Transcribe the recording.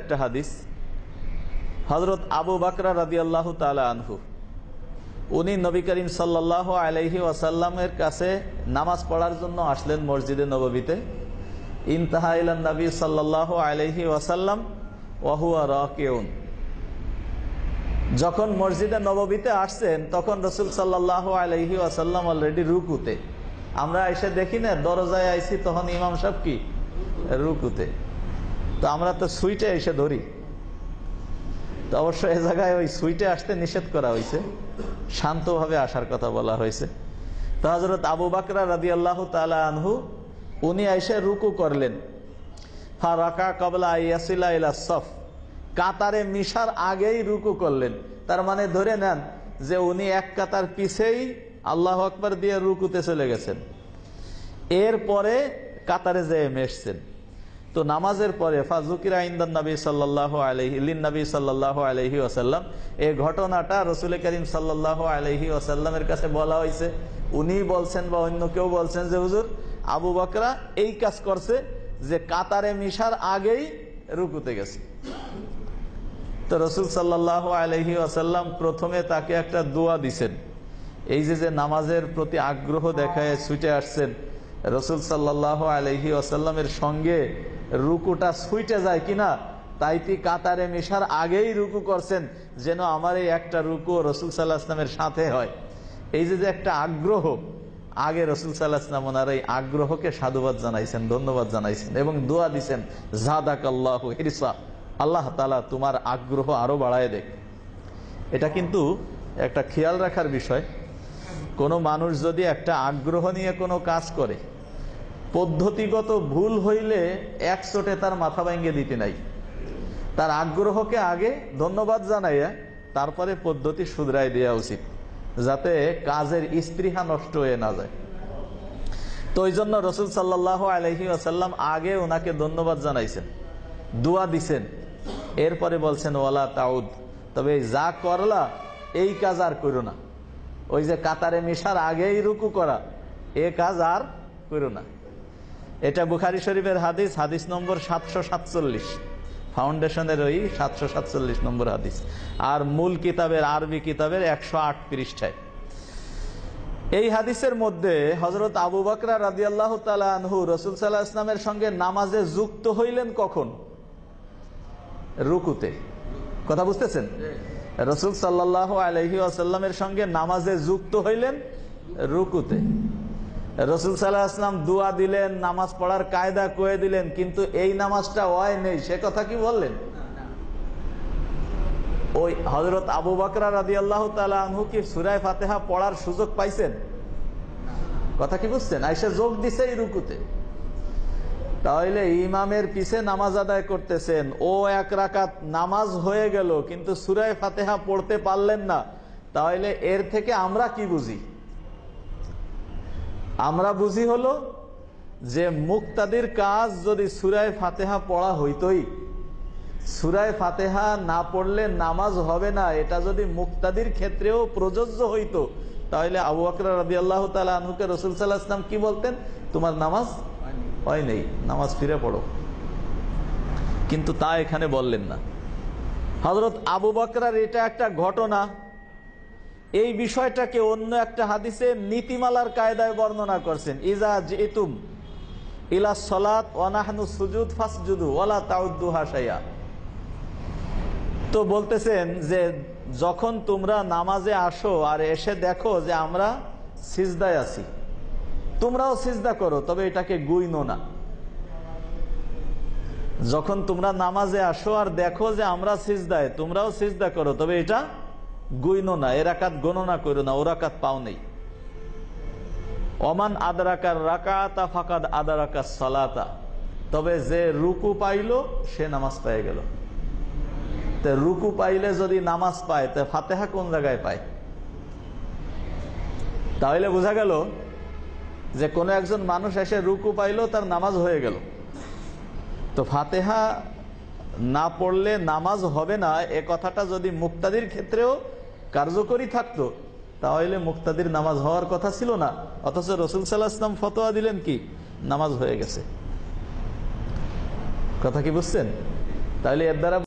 একটা হাদিস হজরত আবু বাকরা রাদি আল্লাহ আনহু। উনি নবী করিম সাল্লাহ আলহি ওয়াসাল্লামের কাছে নামাজ পড়ার জন্য আসলেন মসজিদে নববীতে। ইনতাহা নবী সাল্লাহ আলহি ওয়াসাল্লাম ওয়াহুয়া রকেউন। যখন মসজিদে নববীতে আসছেন, তখন রসুল সাল্লাহ আলহি ওয়াসাল্লাম অলরেডি রুকুতে। আমরা এসে দেখি না, দরজায় আইসি তখন ইমাম সাহেব কি? রুকুতে। তো আমরা তো সুইটে এসে ধরি। তো অবশ্য এ জায়গায় ওই সুইটে আসতে নিষেধ করা হয়েছে। শান্তভাবে আসার কথা বলা হয়েছে। তো হজরত আবু বাকরা রাদি আল্লাহ তালা আনহু, উনি এসে রুকু করলেন। ফা রাকা কবলা ইয়াসিলা ইলা সফ। কাতারে মিশার আগেই রুকু করলেন। তার মানে ধরে নেন যে উনি এক কাতার পিছেই আল্লাহ আকবর দিয়ে রুকুতে চলে গেছেন। এরপরে কাতারে যেয়ে মেশছেন। তো নামাজের পরে ফাজুকির আইন্দান নবী সাল্লাহ আলহি লিন নবী সাল্লাহ আলহি ওসাল্লাম এই ঘটনাটা রসুল করিম সাল্লাহ আলহি ওসাল্লামের কাছে বলা হয়েছে। উনি বলছেন বা অন্য কেউ বলছেন যে, হুজুর, আবু বকরা এই কাজ করছে যে কাতারে মিশার আগেই রুকুতে গেছে। তো রসুল সাল্লাহ আলহি আসাল্লাম প্রথমে তাকে একটা দোয়া দিছেন। এই যে যে নামাজের প্রতি আগ্রহ দেখায়, ছুটে আসছেন, রসুল সাল্লাহ আলহি আসাল্লামের সঙ্গে রুকুটা ছুটে যায় কিনা, তাই তাইতি কাতারে মিশার আগেই রুকু করছেন, যেন আমার এই একটা রুকু রসুল সাল্লাহ আসলামের সাথে হয়। এই যে যে একটা আগ্রহ, আগে রসুল সাল্লাহ আসলাম ওনার এই আগ্রহকে সাধুবাদ জানাইছেন, ধন্যবাদ জানাইছেন এবং দোয়া দিছেন জাদাক আল্লাহ হিরসা আল্লাহ তালা তোমার আগ্রহ আরও বাড়ায় দেখ। এটা কিন্তু একটা খেয়াল রাখার বিষয়। কোনো মানুষ যদি একটা আগ্রহ নিয়ে কোনো কাজ করে পদ্ধতিগত ভুল হইলে এক চোটে তার মাথা ভেঙে দিতে নাই। তার আগ্রহকে আগে ধন্যবাদ জানাইয়া তারপরে পদ্ধতি শুধরাই দেওয়া উচিত, যাতে কাজের স্পৃহা নষ্ট হয়ে না যায়। তো ওই জন্য রসুল সাল্লাহ আলহি আসাল্লাম আগে ওনাকে ধন্যবাদ জানাইছেন, দোয়া দিছেন। এরপরে বলছেন, ওয়ালা তাউদ। তবে যা করলা, এই কাজ আর করো না। ওই যে কাতারে মিশার আগেই রুকু করা, এ কাজ আর করো না। এটা বুখারি শরীফের হাদিস হাদিস নম্বর সাতশো সাতচল্লিশ। ফাউন্ডেশনের ওই সাতশো সাতচল্লিশ নম্বর হাদিস। আর মূল কিতাবের আরবি কিতাবের একশো আট পৃষ্ঠায়। এই হাদিসের মধ্যে হজরত আবু বকরা রাজি আল্লাহ তালু রসুল সাল্লাহ ইসলামের সঙ্গে নামাজে যুক্ত হইলেন কখন? রুকুতে। কথা বুঝতেছেন? রসুল সাল্লাহ আলহি আসাল্লামের সঙ্গে নামাজে যুক্ত হইলেন রুকুতে। রসুল সাল্লাহ আসলাম দুয়া দিলেন, নামাজ পড়ার কায়দা কয়ে দিলেন, কিন্তু এই নামাজটা ওয় নেই, সে কথা কি বললেন? ওই হজরত আবু বাকরা রাদি আল্লাহ তালু কি সুরায় ফাতেহা পড়ার সুযোগ পাইছেন? কথা কি বুঝছেন? আইসে যোগ দিছে এই রুকুতে। তাহলে ইমামের পিছে নামাজ আদায় করতেছেন, ও এক রাকাত নামাজ হয়ে গেল, কিন্তু সুরায় ফাতেহা পড়তে পারলেন না। তাহলে এর থেকে আমরা কি বুঝি? আমরা বুঝি হলো যে মুক্তাদির কাজ যদি সুরায় ফাতেহা পড়া হইতই। সুরায় ফাতেহা না পড়লে নামাজ হবে না, এটা যদি মুক্তাদির ক্ষেত্রেও প্রযোজ্য হইতো, তাহলে আবু আকর রাজি আল্লাহ তালুকে রসুল সাল্লাহ ইসলাম কি বলতেন? তোমার নামাজ হয় নেই, নামাজ ফিরে পড়ো। কিন্তু তা এখানে বললেন না। হজরত আবু বকরার এটা একটা ঘটনা এই বিষয়টাকে অন্য একটা হাদিসে নীতিমালার কায়দায় বর্ণনা করছেন, ইজা জিতুম ইলা সলাত ওয়ানাহনু সুজুদ ফাসজুদু ওলা তাউদ্দু হাসাইয়া তো বলতেছেন যে যখন তোমরা নামাজে আসো আর এসে দেখো যে আমরা সিজদায় আছি, তোমরাও সিজদা করো, তবে এটাকে গুইনো না। যখন তোমরা নামাজে আসো আর দেখো যে আমরা সিজদায়, তোমরাও সিজদা করো, তবে এটা গুইনো না এরাকাত গণনা করো না ওরাকাত পাও নেই। অমান আদারাকার রাকাতা ফাকাদ আদারাকা সলাতা। তবে যে রুকু পাইল, সে নামাজ পেয়ে গেল। রুকু পাইলে যদি নামাজ পায়, তা ফাতেহা কোন জায়গায় পায়? তাহলে বোঝা গেল যে কোনো একজন মানুষ এসে রুকু পাইলো, তার নামাজ হয়ে গেল। তো ফাতেহা না পড়লে নামাজ হবে না, এ কথাটা যদি মুক্তাদির ক্ষেত্রেও কার্যকরী থাকতো, তাহলে মুক্তাদির নামাজ হওয়ার কথা ছিল না। অথচ রসুল সাল্লাহ ফতোয়া দিলেন কি? নামাজ হয়ে গেছে। কথা কি বুঝছেন? তাহলে এর দ্বারা